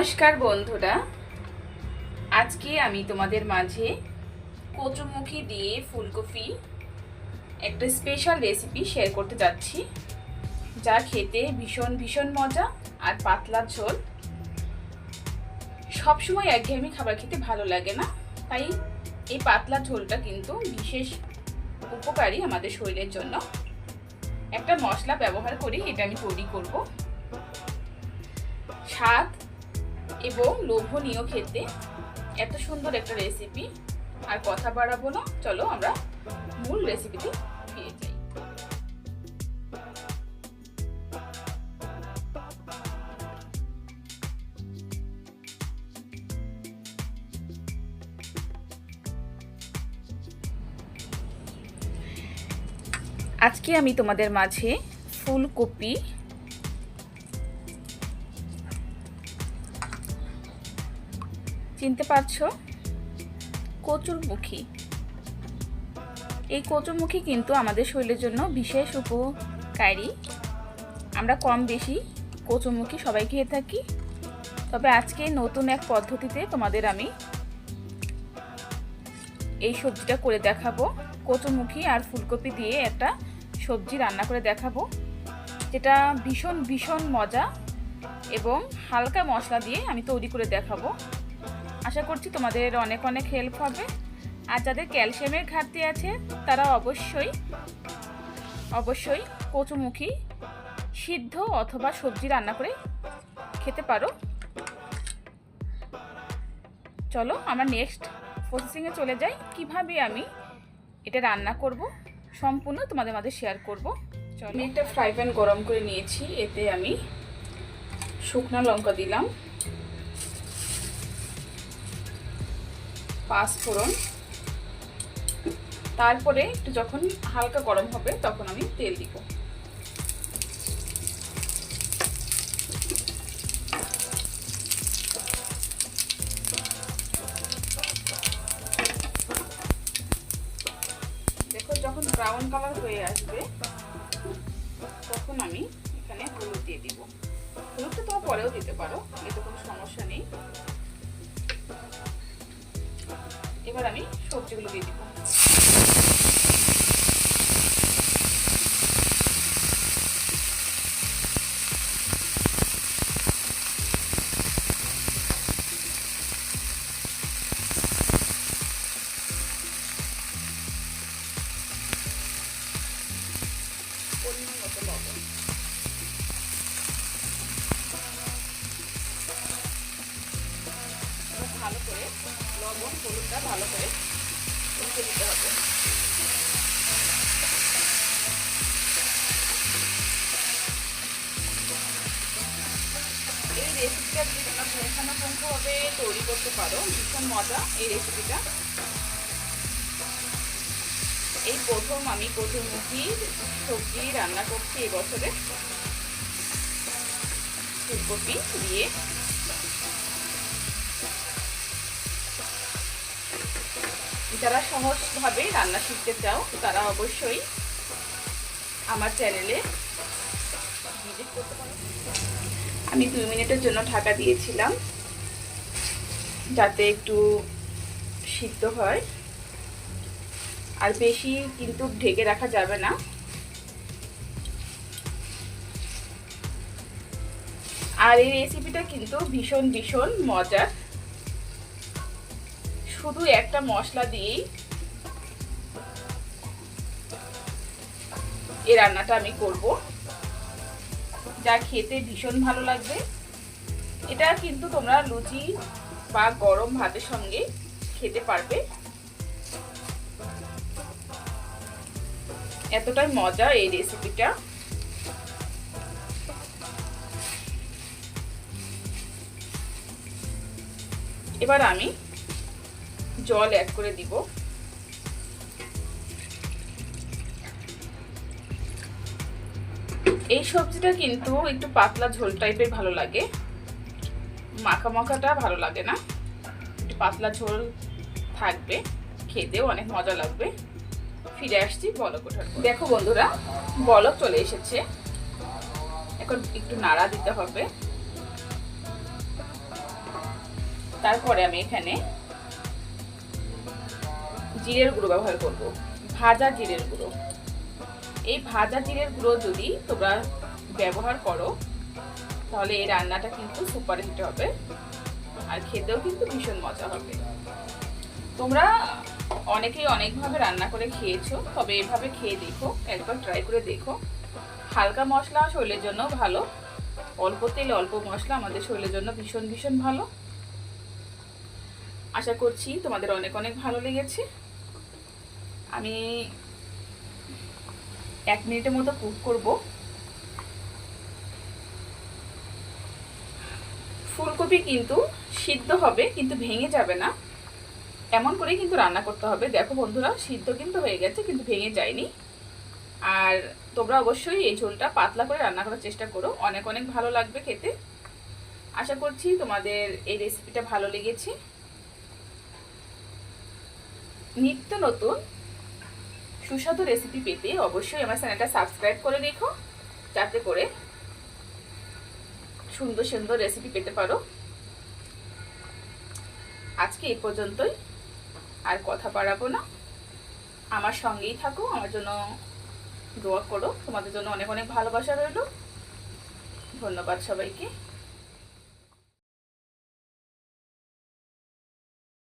নমস্কার বন্ধুরা। আজকে আমি তোমাদের মাঝে কচুমুখী দিয়ে ফুলকপি একটা স্পেশাল রেসিপি শেয়ার করতে যাচ্ছি, যা খেতে ভীষণ ভীষণ মজা আর পাতলা ঝোল। সবসময় একঘেয়েমি খাবার খেতে ভালো লাগে না, তাই এই পাতলা ঝোলটা কিন্তু বিশেষ উপকারী আমাদের শরীরের জন্য। একটা মশলা ব্যবহার করি এটা আমি তৈরি করব। স্বাদ এবং লোভনীয় খেতে। এত সুন্দর একটা রেসিপি আর কথা বাড়াবো না। চলো আমরা মূল রেসিপিতে ফিরে যাই। আজকে আমি তোমাদের মাঝে ফুলকপি চিনতে পারছ? কচুরমুখী। এই কচুরমুখী কিন্তু আমাদের শরীরের জন্য বিশেষ উপকারী। আমরা কম বেশি কচুরমুখী সবাই খেয়ে থাকি। তবে আজকে নতুন এক পদ্ধতিতে তোমাদের আমি এই সবজিটা করে দেখাবো। কচুরমুখী আর ফুলকপি দিয়ে একটা সবজি রান্না করে দেখাবো। যেটা ভীষণ ভীষণ মজা এবং হালকা মশলা দিয়ে আমি তৈরি করে দেখাবো। আশা করছি তোমাদের অনেক অনেক হেল্প হবে। আর যাদের ক্যালসিয়ামের ঘাটতি আছে, তারা অবশ্যই অবশ্যই কচুমুখী, সিদ্ধ অথবা সবজি রান্না করে খেতে পারো। চলো আমরা নেক্সট প্রসেসিংয়ে চলে যাই। কীভাবে আমি এটা রান্না করব, সম্পূর্ণ তোমাদের মাঝে শেয়ার করব। চলো। আমি একটা ফ্রাই প্যান গরম করে নিয়েছি, এতে আমি শুকনো লঙ্কা দিলাম। পাঁচ ফোড়ন তারপরে একটু যখন হালকা গরম হবে, তখন আমি তেল দিব। দেখো, যখন ব্রাউন কালার হয়ে আসবে, তখন আমি এখানে হলুদ দিয়ে দিব। হলুদটা তোমার পরেও দিতে পারো, এতে কোনো সমস্যা নেই। এবার আমি সবজিগুলো দিয়ে দিব। পরিমাণ মতো হলুদটা ভালো করে মেখে দিতে হবে। এই রেসিপিটা যদি তোমরা পুঙ্খানুপুঙ্খভাবে তৈরি করতে পারো, ভীষণ মজা এই রেসিপিটা এই প্রথম আমি কচুরমুখী সবজি রান্না করছি এবছরে। বছরে ফুলকপি দিয়ে যারা সহজভাবে রান্না শিখতে চাও, তারা অবশ্যই আমার চ্যানেলে আমি দুই মিনিটের জন্য ঢাকা দিয়েছিলাম, যাতে একটু সিদ্ধ হয়। আর বেশি কিন্তু ঢেকে রাখা যাবে না। আর এই রেসিপিটা কিন্তু ভীষণ ভীষণ মজার। শুধু একটা মশলা দিয়েই এই রান্নাটা আমি করব। যা খেতে ভীষণ ভালো লাগবে। এটা কিন্তু তোমরা লুচি বা গরম ভাতের সঙ্গে খেতে পারবে। এতটাই মজা এই রেসিপিটা এবার আমি জল অ্যাড করে দিব। এই সবজিটা কিন্তু একটু পাতলা ঝোল টাইপের ভালো লাগে। মাখা মাখাটা ভালো লাগে না। একটু পাতলা ঝোল থাকবে, খেতেও অনেক মজা লাগবে। ফিরে আসছি বলক ওঠার। দেখো বন্ধুরা, বলক চলে এসেছে। এখন একটু নাড়া দিতে হবে। তারপরে আমি এখানে জিরের গুঁড়ো ব্যবহার করব, ভাজা জিরের গুঁড়ো। এই ভাজা জিরের গুঁড়ো যদি তোমরা ব্যবহার করো, তাহলে এই রান্নাটা কিন্তু সুপার হিট হবে আর খেতেও কিন্তু ভীষণ মজা হবে। তোমরা অনেকেই অনেকভাবে রান্না করে খেয়েছো, তবে এভাবে খেয়ে দেখো, একবার ট্রাই করে দেখো। হালকা মশলা শরীরের জন্য ভালো, অল্প তেল, অল্প মশলা আমাদের শরীরের জন্য ভীষণ ভীষণ ভালো। আশা করছি তোমাদের অনেক অনেক ভালো লেগেছে। আমি এক মিনিটের মতো কুক করব। ফুলকপি কিন্তু সিদ্ধ হবে, কিন্তু ভেঙে যাবে না। এমন করেই কিন্তু রান্না করতে হবে। দেখো বন্ধুরা, সিদ্ধ কিন্তু হয়ে গেছে, কিন্তু ভেঙে যায়নি। আর তোমরা অবশ্যই এই ঝোলটা পাতলা করে রান্না করার চেষ্টা করো। অনেক অনেক ভালো লাগবে খেতে। আশা করছি তোমাদের এই রেসিপিটা ভালো লেগেছে। নিত্য নতুন সুস্বাদু রেসিপি পেতে অবশ্যই আমার চ্যানেলটা সাবস্ক্রাইব করে রেখো, যাতে করে সুন্দর সুন্দর রেসিপি পেতে পারো। আজকে এ পর্যন্তই, আর কথা বাড়াবো না। আমার সঙ্গেই থাকো, আমার জন্য দোয়া করো। তোমাদের জন্য অনেক অনেক ভালোবাসা রইল। ধন্যবাদ সবাইকে।